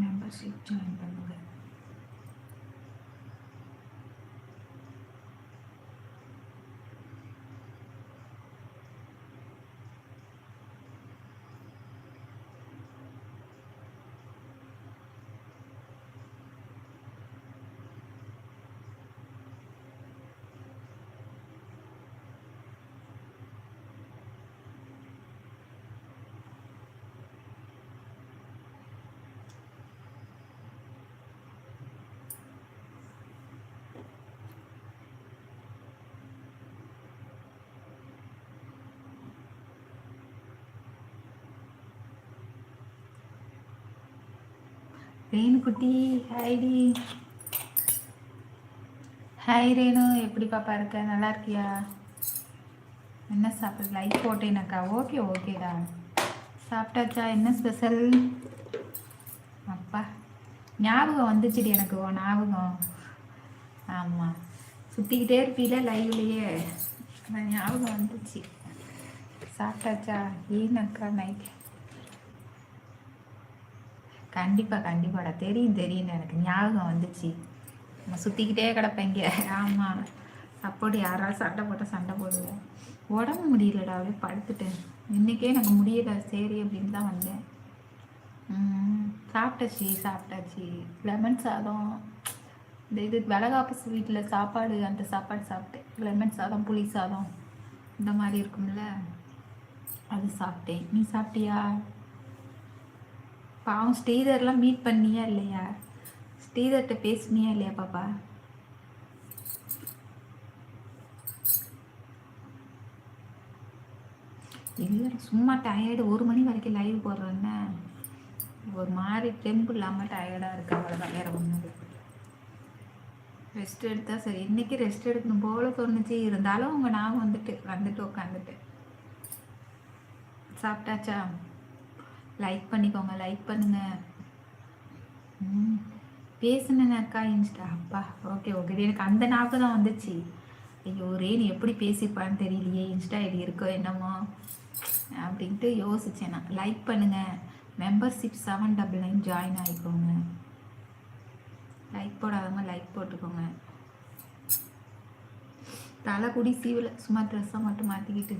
Membership join Renu குட்டி ஹாய்டி hi Renu எப்படி பாப்பா இருக்க? நல்லா இருக்கியா? என்ன சாப்பிட்ற லைக் போட்டேனாக்கா. ஓகே ஓகேடா சாப்பிட்டாச்சா? என்ன ஸ்பெஷல் அப்பா ஞாபகம் வந்துச்சுடி எனக்கு ஓ ஞாபகம். ஆமாம் சுற்றிக்கிட்டே இருப்பீல லைவ்லேயே ஞாபகம் வந்துச்சு. சாப்பிட்டாச்சா? ஏனக்கா நைட் கண்டிப்பாக கண்டிப்பாடா. தெரியும் தெரியும் எனக்கு. ஞாபகம் வந்துச்சு. நம்ம சுற்றிக்கிட்டே கிடப்பேங்க ஆமாம் அப்படி யாராவது சண்டை போட்டால் சண்டை போடுவேன் உடம்பு முடியலடா அப்படியே படுத்துட்டேன். இன்றைக்கே எனக்கு முடியல சரி அப்படின்னு தான் வந்தேன். சாப்பிட்டாச்சு சாப்பிட்டாச்சு. லெமன் சாதம். இந்த இது வளகாப்பு வீட்டில் சாப்பாடு அந்த சாப்பாடு சாப்பிட்டேன். லெமன் சாதம் புளி சாதம். இந்த மாதிரி இருக்கும்ல. அது சாப்பிட்டேன். நீ சாப்பிட்டியா? பாவம் ஸ்ரீதர்லாம் மீட் பண்ணியா இல்லையா? ஸ்ரீதர்கிட்ட பேசுனியா இல்லையா பாப்பா? இல்லை சும்மா டயர்டு ஒரு மணி வரைக்கும் லைவ் போடுறேன்னு. ஒரு மாதிரி டெம்பு இல்லாமல் டயர்டாக இருக்கு அவ்வளோதான் வேற ஒன்று ரெஸ்ட் எடுத்தா சரி இன்னைக்கு ரெஸ்ட் எடுக்கணும் போல தோணுச்சு. இருந்தாலும் உங்கள் நான் வந்துட்டு வந்துட்டு உட்காந்துட்டு சாப்பிட்டாச்சா? லைக் பண்ணிக்கோங்க லைக் பண்ணுங்க. ம். பேசுனேன் அக்கா இன்ஸ்டா. அப்பா ஓகே ஓகே எனக்கு அந்த நாக்கு தான் வந்துச்சு. ஐயோ ரேன் எப்படி பேசிப்பான்னு தெரியலையே. இன்ஸ்டா ஐடி இருக்கோ என்னமோ அப்படின்ட்டு யோசித்தேன் நான். லைக் பண்ணுங்க. Membership seven double nine join ஆகிக்கோங்க like போடாதவங்க லைக் போட்டுக்கோங்க. தலை சீவில். சும்மா ட்ரெஸ்ஸை மட்டும் மாற்றிக்கிட்டு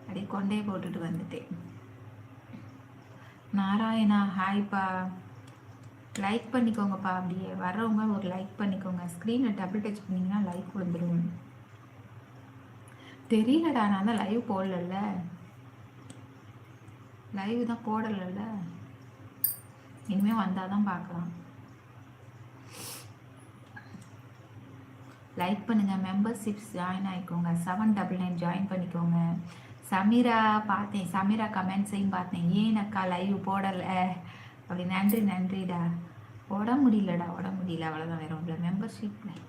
அப்படியே கொண்டே போட்டுட்டு வந்துட்டேன். நாராயணா ஹாய்ப்பா லைக் பண்ணிக்கோங்கப்பா அப்படியே வர்றவங்க ஒரு லைக் பண்ணிக்கோங்க. ஸ்க்ரீனில் டபுள் டச் பண்ணிங்கன்னா லைக் விழுந்துடும் தெரியலடா நான் தான் லைவ் போடலல்ல. லைவ் தான் போடலைல்ல. இனிமேல் வந்தால் தான் பார்க்கலாம் லைக் பண்ணுங்கள் மெம்பர்ஷிப்ஸ் ஜாயின் ஆகிக்கோங்க செவன் டபுள் நைன் ஜாயின் பண்ணிக்கோங்க. சமீரா பார்த்தேன். சமீரா கமெண்ட்ஸையும் பார்த்தேன். ஏன் அக்கா லைவ் போடலை? அப்படி நன்றி நன்றிடா. உட முடியலடா உட முடியல. அவ்வளோதான் வேற ஒன்றும் மெம்பர்ஷிப்பில்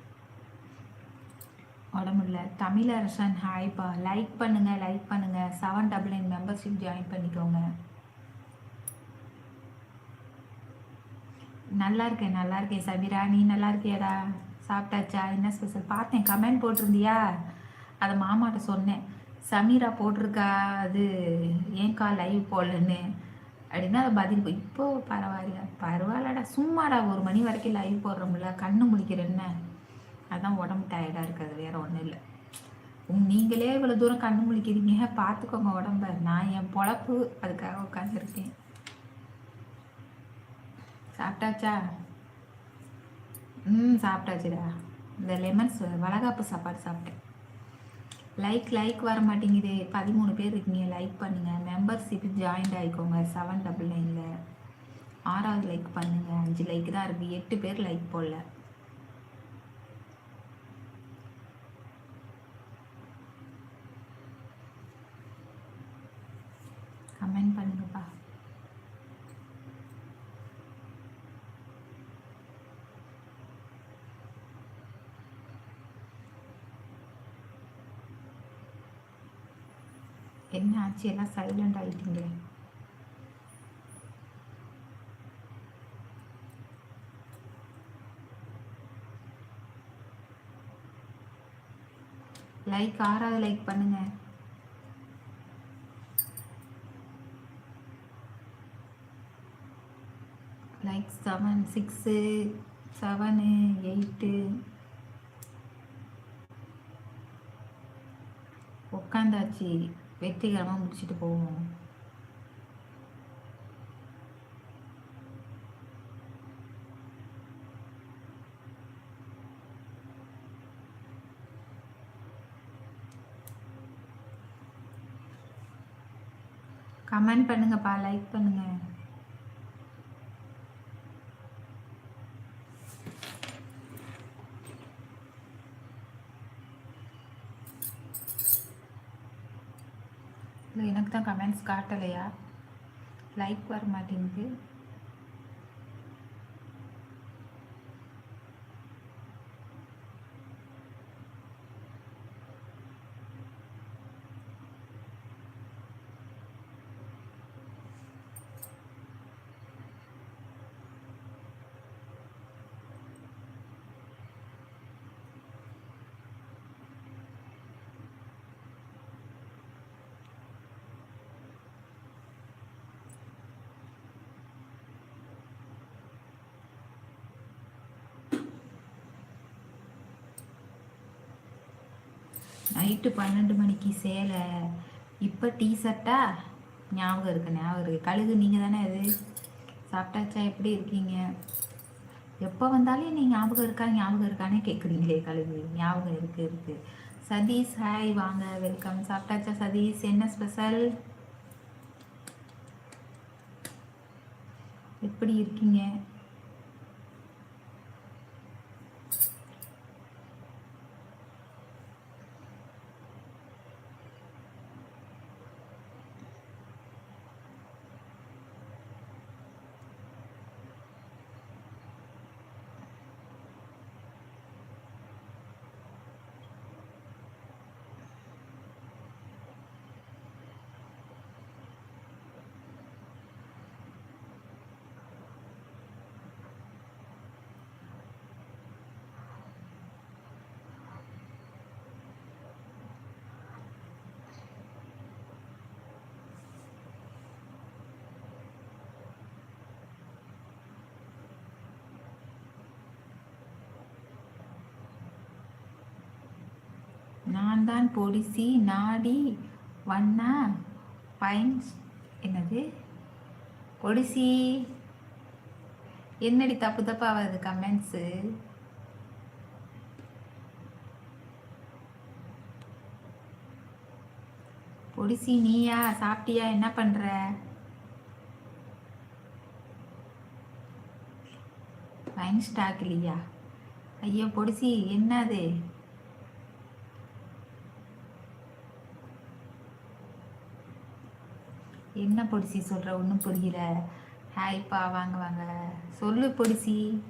உட முடியல. தமிழரசன் ஹாய்ப்பா லைக் பண்ணுங்கள் லைக் பண்ணுங்கள் seven double nine membership join பண்ணிக்கோங்க. நல்லா இருக்கேன் நல்லா இருக்கேன். சபீரா நீ நல்லா இருக்கியாடா? சாப்பிட்டாச்சா? என்ன ஸ்பெஷல் பார்த்தேன். கமெண்ட் போட்டிருந்தியா? அதை மாமாட்ட சொன்னேன். சமீரா போட்டிருக்கா அது ஏன்கா லைவ் போடலன்னு? அப்படின்னா அதை பதில் இப்போ பரவாயில்ல. பரவாயில்லடா சும்மாடா ஒரு மணி வரைக்கும் லைவ் போடுறோம்ல கண்ணு முழிக்கிறேன்னு அதான் உடம்பு டயர்டாக இருக்கிறது வேறு ஒன்றும் இல்லை. உங் நீங்களே இவ்வளோ தூரம் கண்ணு முழிக்கிறீங்க பார்த்துக்கோங்க உடம்ப. நான் என் பொழப்பு அதுக்காக உட்காந்துருக்கேன் சாப்பிட்டாச்சா? ம் சாப்பிட்டாச்சுடா. இந்த லெமன்ஸ் வளகாப்பு சாப்பாடு சாப்பிட்டேன். லைக் லைக் வர மாட்டேங்குது பதிமூணு பேர் இருக்கீங்க லைக் பண்ணுங்க. மெம்பர்ஷிப் ஜாயின்ட் ஆகிக்கோங்க செவன் டபுள் நைனில் ஆறாவது லைக் பண்ணுங்க அஞ்சு லைக் தான் இருக்கு. எட்டு பேர் லைக் போடல. கமெண்ட் பண்ணுங்கப்பா. என்ன ஆச்சு எல்லாம் சைலண்ட் ஆகிட்டீங்க லைக் ஆறாவது லைக் பண்ணுங்க like seven six seven eight உட்காந்தாச்சு வெற்றிகரமாக முடிச்சுட்டு போவோம். கமெண்ட் பண்ணுங்கப்பா லைக் பண்ணுங்கள் இல்லை எனக்கு தான் கமெண்ட்ஸ் காட்டலையா லைக் வர மாட்டேங்குது நைட்டு பன்னெண்டு மணிக்கு சேலை. இப்போ டீ ஷர்ட்டா ஞாபகம் இருக்கு ஞாபகம் இருக்கு. கழுகு நீங்கள் தானே அது? சாப்பிட்டாச்சா? எப்படி இருக்கீங்க? எப்போ வந்தாலும் நீ ஞாபகம் இருக்கா? ஞாபகம் இருக்கானே கேட்குறீங்களே கழுகு. ஞாபகம் இருக்கு இருக்கு. சதீஷ் ஹாய் வாங்க வெல்கம் சாப்பிட்டாச்சா சதீஷ்? என்ன ஸ்பெஷல் எப்படி இருக்கீங்க? நான் தான் பொடிசி நாடி வண்ணா பைன்ஸ் என்னது? பொடிசி என்னடி தப்பு தப்பாக வருது கமெண்ட்ஸு பொடிசி நீயா? சாப்பிட்டியா? என்ன பண்ணுற பைன் ஸ்டாக் இல்லையா? ஐயோ பொடிசி என்னது? என்ன பொடிசி சொல்கிற ஒன்றும் புரியல. ஹாய்ப்பா வாங்க வாங்க. சொல்லு பொடிசி.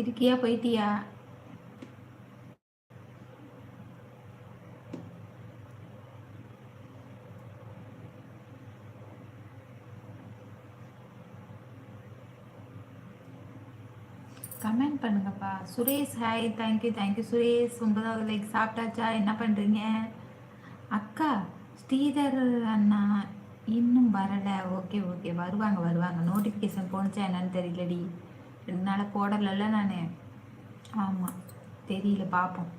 இருக்கியா போயிட்டியா? கமெண்ட் பண்ணுங்கப்பா. Suresh hi thank you thank you Suresh ஒன்பதாவது லைக் சாப்பிட்டாச்சா? என்ன பண்ணுறீங்க அக்கா ஸ்ரீதர் அண்ணா இன்னும் வரலை. ஓகே ஓகே வருவாங்க வருவாங்க. நோட்டிஃபிகேஷன் போணுச்சா என்னன்னு தெரியலடி. ரெண்டு நாளாக போடலைல்ல நான். ஆமாம் தெரியல பார்ப்போம்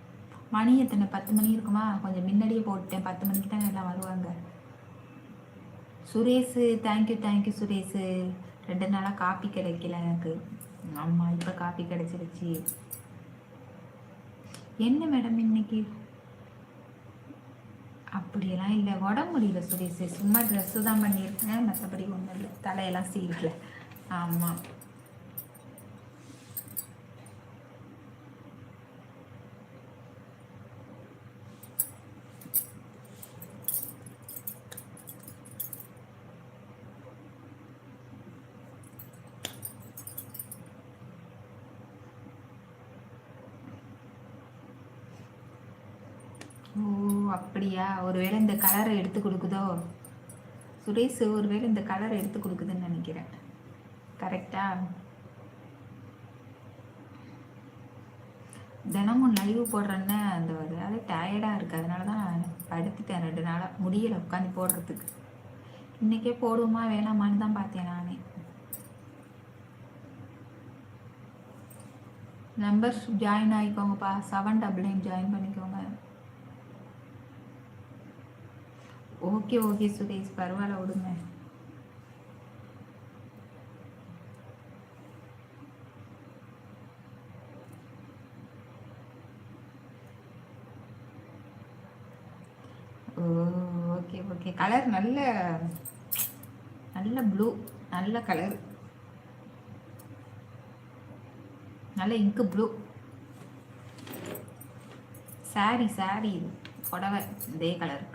மணி எத்தனை? பத்து மணி இருக்குமா? கொஞ்சம் முன்னாடியே போட்டேன் பத்து மணிக்கு தான் எல்லாம் வருவாங்க. Suresh thank you thank you Suresh. ரெண்டு நாளாக காப்பி கிடைக்கல எனக்கு. ஆமாம் இப்போ காப்பி கிடைச்சிருச்சு. என்ன மேடம் இன்னைக்கு? அப்படியெல்லாம் இல்லை. உடம்பு முடியல சுரேஷ். சும்மா ட்ரெஸ்ஸு தான் பண்ணியிருக்கேன். மற்றபடி ஒன்றும் இல்லை. தலையெல்லாம் சீரில் ஆமாம் அப்படியா ஒருவேளை இந்த கலரை எடுத்து கொடுக்குதோ? சுரேஷ் ஒருவேளை இந்த கலரை எடுத்து கொடுக்குதுன்னு நினைக்கிறேன். கரெக்டா தினமும் லைவ் போடுறேன்னு அந்த அதாவது டயர்டாக இருக்குது அதனால தான் நான் படுத்துட்டேன் ரெண்டு நாளாக முடியலை உட்காந்து போடுறதுக்கு. இன்றைக்கே போடுவோமா வேணாமான்னு தான் பார்த்தேன் நானே. நம்பர்ஸ் ஜாயின் ஆகிக்கோங்கப்பா. செவன் டபுள் நைன் ஜாயின் பண்ணிக்கோங்க. ஓகே ஓகே சுரேஷ் பரவாயில்ல விடுங்க. ஓ ஓகே ஓகே கலர் நல்ல நல்ல ப்ளூ நல்ல கலர் நல்ல இங்கு ப்ளூ சாரி சாரி புடவை இதே கலருக்கு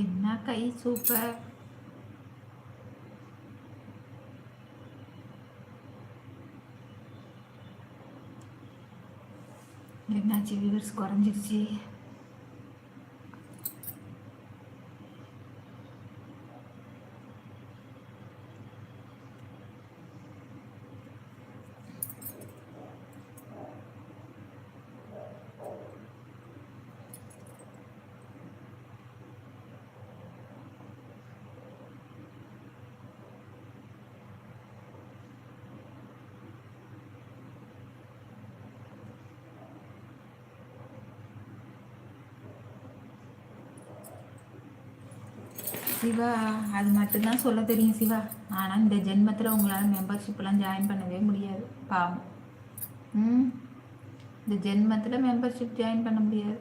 என்ன கை சூப்பர்? என்னாச்சு வியூவர்ஸ் குறைஞ்சிருச்சு. சிவா அது மட்டும்தான் சொல்ல தெரியும் சிவா. ஆனால் இந்த ஜென்மத்தில் உங்களால் மெம்பர்ஷிப்லாம் ஜாயின் பண்ணவே முடியாது. பாவம். ம்? இந்த ஜென்மத்தில் மெம்பர்ஷிப் ஜாயின் பண்ண முடியாது.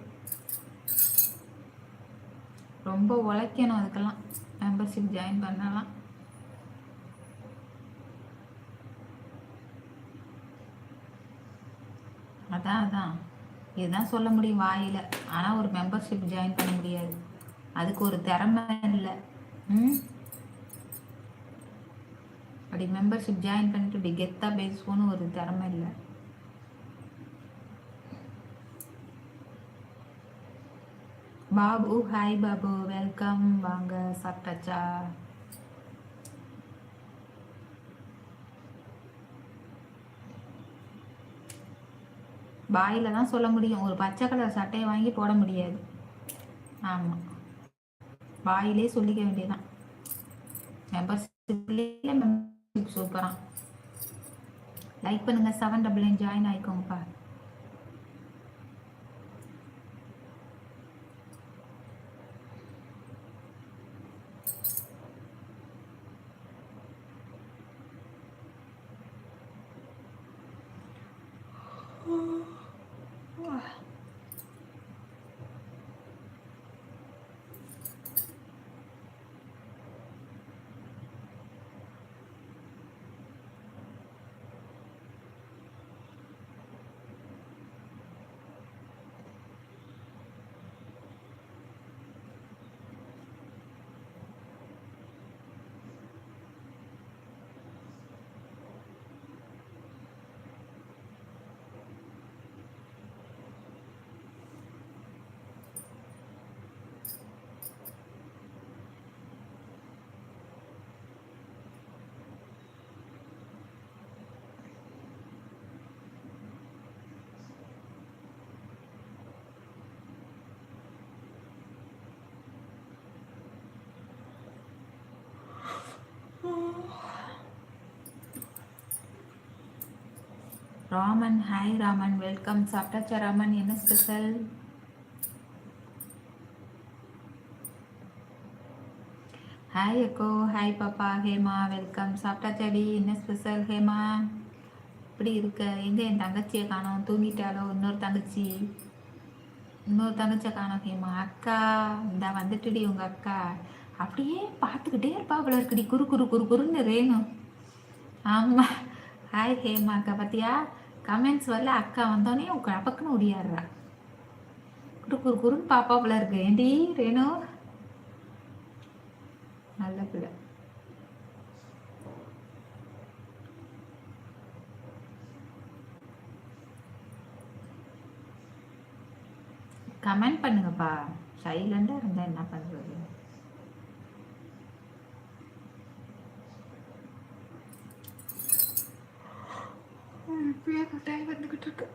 ரொம்ப உழைக்கணும் அதுக்கெல்லாம். மெம்பர்ஷிப் ஜாயின் பண்ணலாம். அதான் அதான். இதுதான் சொல்ல முடியும் வாயில். ஆனால் ஒரு மெம்பர்ஷிப் ஜாயின் பண்ண முடியாது. அதுக்கு ஒரு திறமை இல்லை. அப்படி மெம்பர்ஷிப் ஜாயின் பண்ணிட்டு இப்படி கெத்தாக பேசுவோன்னு ஒரு திறமை இல்லை பாபு ஹாய் பாபு வெல்கம் வாங்க சாப்பிட்டாச்சா வாயில் தான் சொல்ல முடியும். ஒரு பச்சை கலர் சட்டையை வாங்கி போட முடியாது. ஆமாம் வாயிலே சொல்லிக்க வேண்டியதான் மெம்பர்ஷிப்லேயே மெம்பர்ஷிப் சூப்பராக லைக் பண்ணுங்கள் செவன் டபுள் நைன் ஜாயின் ஆகிக்கோங்கப்பா ராமன் ஹாய் ராமன் வெல்கம் சாப்பிட்டாச்சா ராமன் என்ன ஸ்பெஷல் ஹாய் அக்கோ ஹாய் பாப்பா ஹேமா வெல்கம் சாப்பிட்டாச்சாடி என்ன ஸ்பெஷல் ஹேமா இப்படி இருக்க எங்கே என் தங்கச்சியை காணோம்? தூங்கிட்டாலோ இன்னொரு தங்கச்சி. இன்னொரு தங்கச்சியை காணோம் ஹேமா அக்கா இந்த வந்துட்டுடி உங்கள் அக்கா. அப்படியே பார்த்துக்கிட்டே இருப்பா அவ்வளோ இருக்குடி குறு குறு குறு குறுன்னு ரேணும். ஆமாம் ஹாய் ஹேமா அக்கா பார்த்தியா கமெண்ட்ஸ் வரல அக்கா வந்தோடனே உங்க அப்பக்குன்னு ஒடியாடுறா குரு குரு குறுன்னு பாப்பா போல இருக்கு. ஏண்டி ரேணு? நல்ல பிள்ளை. கமெண்ட் பண்ணுங்கப்பா. சைலண்டாக இருந்தால் என்ன பண்ணுறது டைம் வந்துக்கிட்டு இருக்கு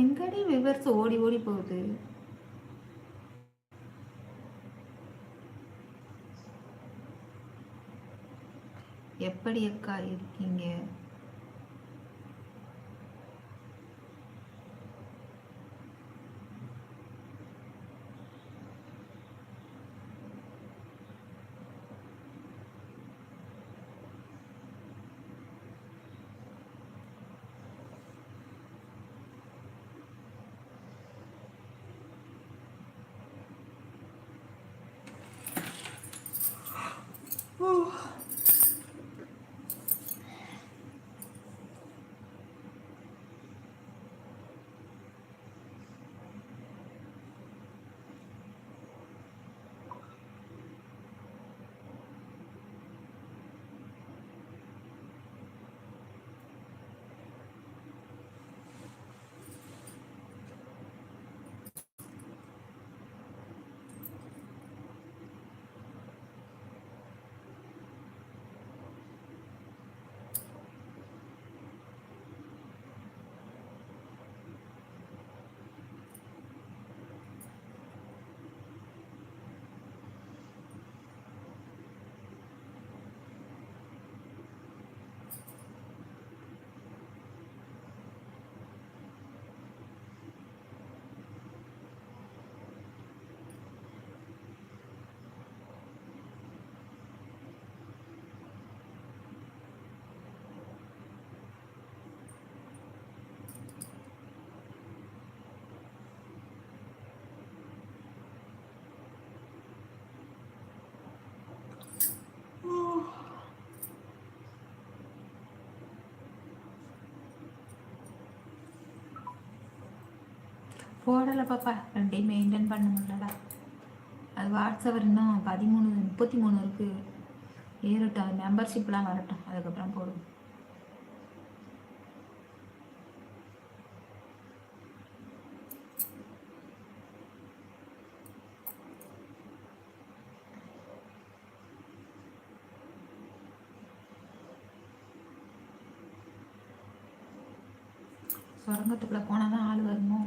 எங்கடி விவர்ஸ் ஓடி ஓடி போகுது? எப்படி அக்கா இருக்கீங்க போடலை பாப்பா. ரெண்டையும் மெயின்டைன் பண்ண முடியலடா அது வாட்ஸ்அப் இன்னும் பதிமூணு முப்பத்தி மூணு இருக்குது ஏறட்டும் அது மெம்பர்ஷிப்லாம் வரட்டும். அதுக்கப்புறம் போடும் சுரங்கத்துக்குள்ளே போனால் தான் ஆள் வருமோ?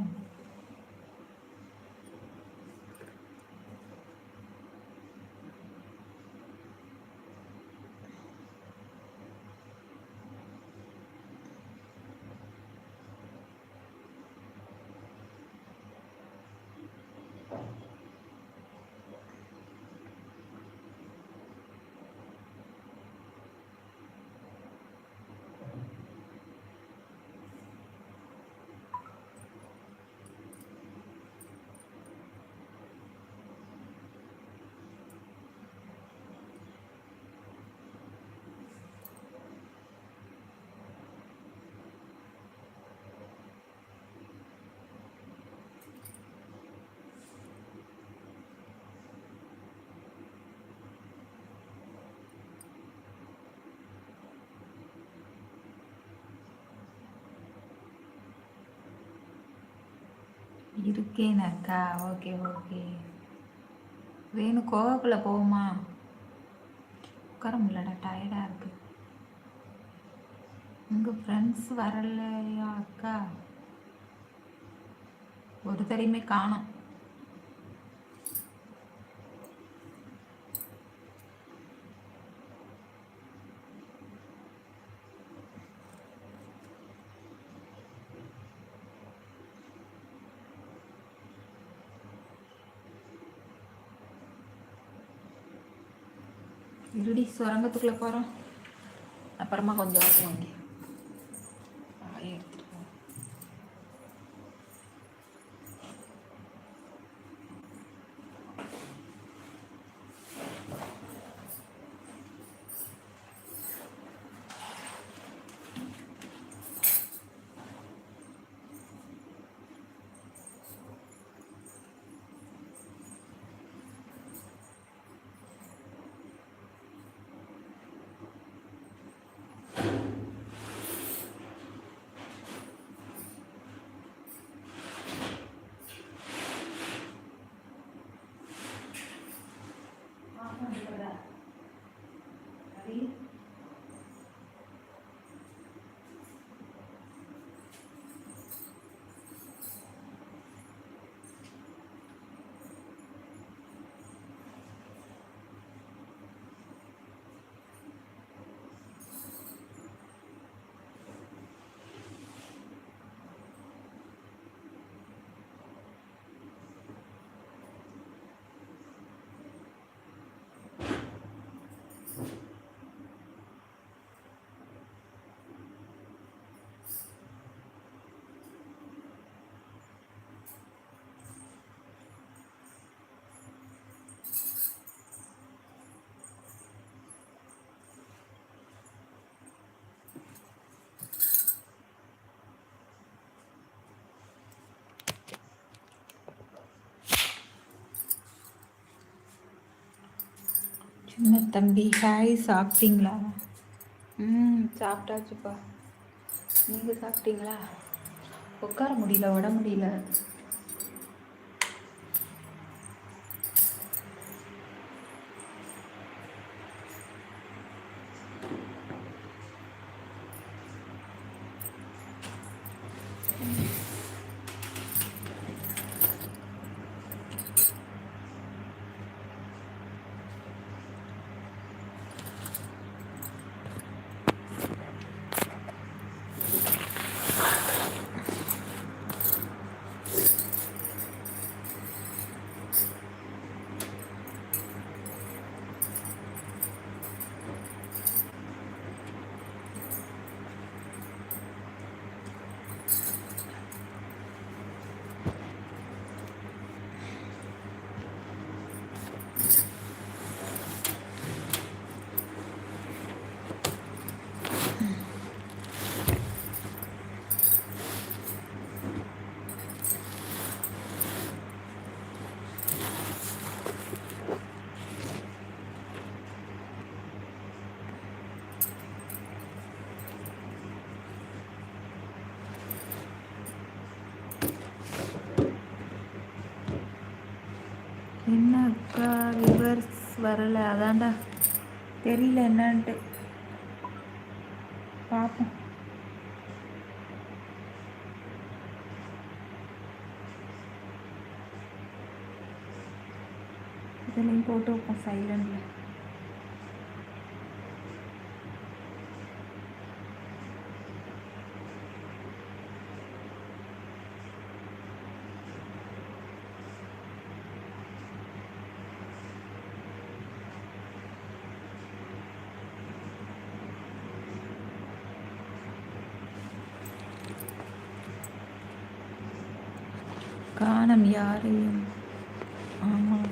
இருக்கேன் அக்கா ஓகே ஓகே. வேணும் கோவாக்குள்ளே போவோமா? உட்கார முடியலடா டயர்டாக இருக்கு. உங்கள் ஃப்ரெண்ட்ஸ் வரலையா அக்கா? ஒரு தரையுமே காணும். இப்படி சுரங்கத்துக்குள்ளே போகிறோம் அப்புறமா கொஞ்சம் வருவோம் இங்கே என்ன தம்பி? ஹாய் சாப்பிட்டீங்களா? ம் சாப்பிட்டாச்சுப்பா. நீங்கள் சாப்பிட்டீங்களா? உட்கார முடியல உட முடியல என்ன அக்கா ரிவர்ஸ் வரல. அதான்டா. தெரியல என்னன்ட்டு. பார்ப்போம் இதுலேயும் போட்டு வைப்போம் சைலண்டில் காணம் யாரையும். ஆமாம்.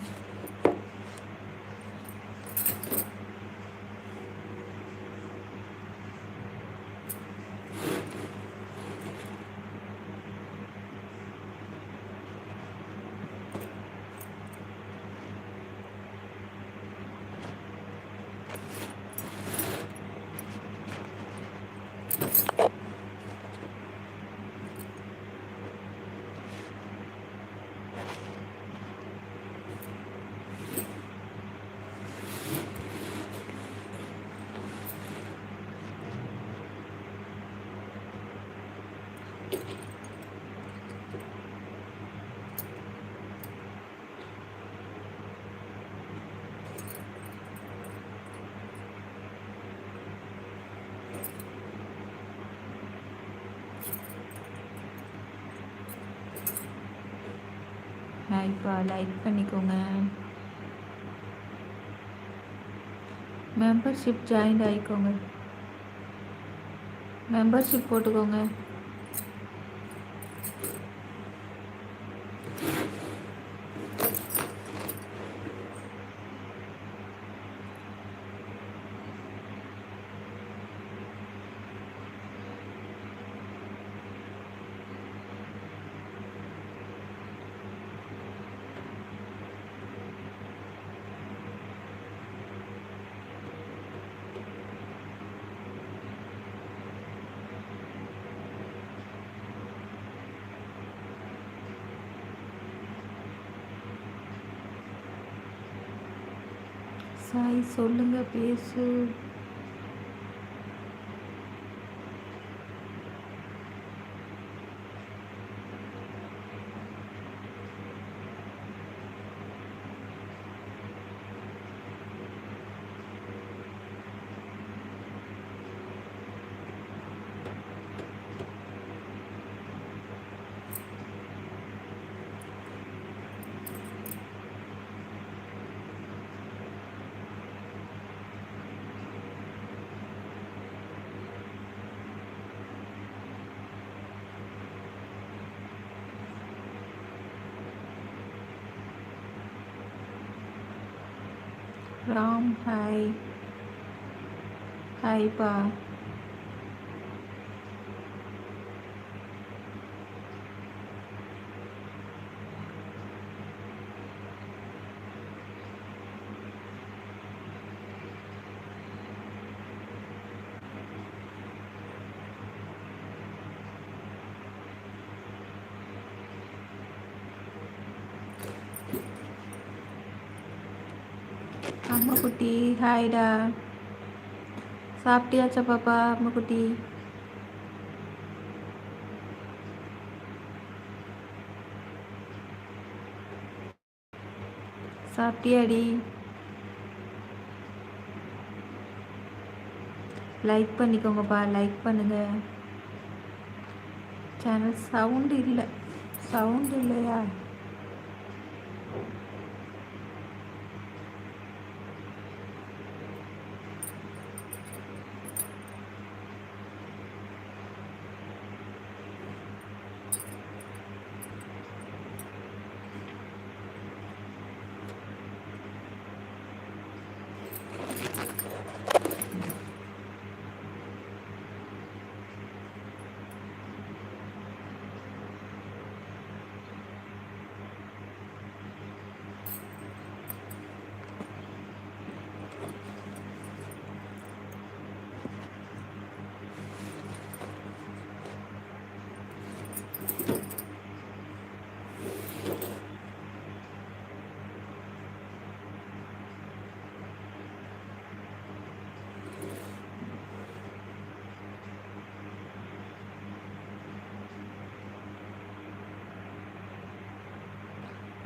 ஹாய்ப்பா லைக் பண்ணிக்கோங்க மெம்பர்ஷிப் ஜாயின் ஆகிக்கோங்க மெம்பர்ஷிப் போட்டுக்கோங்க சொல்லுங்கள் பேசு. பேசு ராம் ஹாய் ஹாய்ப்பா அம்மா குட்டி ஹாய்டா சாப்பிட்டியாச்சா பாப்பா அம்மா குட்டி? சாப்பிட்டியாடி? லைக் பண்ணிக்கோங்கப்பா லைக் பண்ணுங்க. சேனல் சவுண்டு இல்லை. சவுண்டு இல்லையா?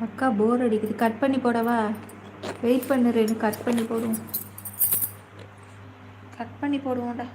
அக்கா போர் அடிக்குது. கட் பண்ணி போடவா? வெயிட் பண்ணுறேன்னு கட் பண்ணி போடுவோம். கட் பண்ணி போடுவோம்டா.